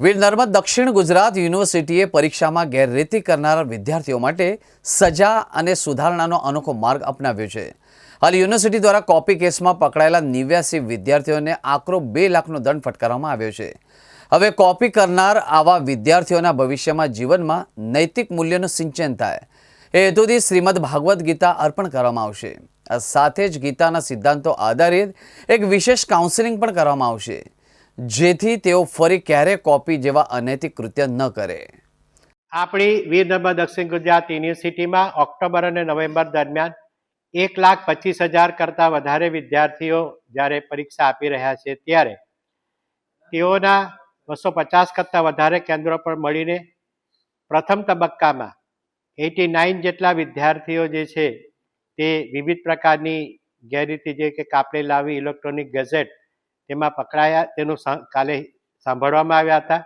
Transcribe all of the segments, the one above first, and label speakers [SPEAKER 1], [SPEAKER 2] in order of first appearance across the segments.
[SPEAKER 1] વીર નર્મદ દક્ષિણ ગુજરાત યુનિવર્સિટીએ પરીક્ષામાં ગેરરીતિ કરનારા વિદ્યાર્થીઓ માટે સજા અને સુધારણાનો અનોખો માર્ગ અપનાવ્યો છે. હાલ યુનિવર્સિટી દ્વારા કોપી કેસમાં પકડાયેલા નેવ્યાસી વિદ્યાર્થીઓને આકરો બે લાખનો દંડ ફટકારવામાં આવ્યો છે. હવે કોપી કરનાર આવા વિદ્યાર્થીઓના ભવિષ્યમાં જીવનમાં નૈતિક મૂલ્યનું સિંચન થાય. એ હેતુથી શ્રીમદ ભાગવદ્ ગીતા અર્પણ કરવામાં આવશે. સાથે જ ગીતાના સિદ્ધાંતો આધારિત એક વિશેષ કાઉન્સેલિંગ પણ કરવામાં આવશે. જેથી તેઓ ફરી ક્યારેય કોપી જેવા અનૈતિક કૃત્ય ન કરે.
[SPEAKER 2] આપણી વીર નર્મદ દક્ષિણ ગુજરાત યુનિવર્સિટીમાં ઓક્ટોબર અને નવેમ્બર દરમિયાન એક લાખ પચીસ હજાર કરતાં વધારે વિદ્યાર્થીઓ જ્યારે પરીક્ષા આપી રહ્યા છે ત્યારે તેઓના બસો પચાસ કરતાં વધારે કેન્દ્રો પર મળીને પ્રથમ તબક્કામાં એટી નાઇન જેટલા વિદ્યાર્થીઓ જે છે તે વિવિધ પ્રકારની ગેરરીતિ જે કે કાપડે લાવી ઇલેક્ટ્રોનિક ગેઝેટ તેમાં પકડાયા, તેનું કાલે સાંભળવામાં આવ્યા હતા.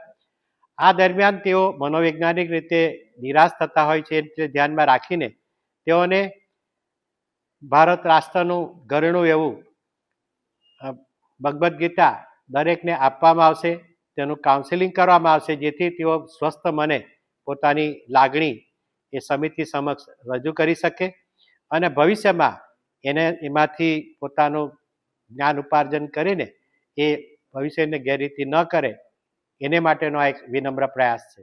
[SPEAKER 2] આ દરમિયાન તેઓ મનોવૈજ્ઞાનિક રીતે નિરાશ થતા હોય છે તે ધ્યાનમાં રાખીને તેઓને ભારત રાષ્ટ્રનું ઘરેણું એવું ભગવદ્ ગીતા દરેકને આપવામાં આવશે, તેનું કાઉન્સેલિંગ કરવામાં આવશે, જેથી તેઓ સ્વસ્થ મને પોતાની લાગણી એ સમિતિ સમક્ષ રજૂ કરી શકે અને ભવિષ્યમાં એને, એમાંથી પોતાનું જ્ઞાન ઉપાર્જન કરીને એ ભવિષ્યને ગેરરીતિ ન કરે એને માટેનો આ એક વિનમ્ર પ્રયાસ છે.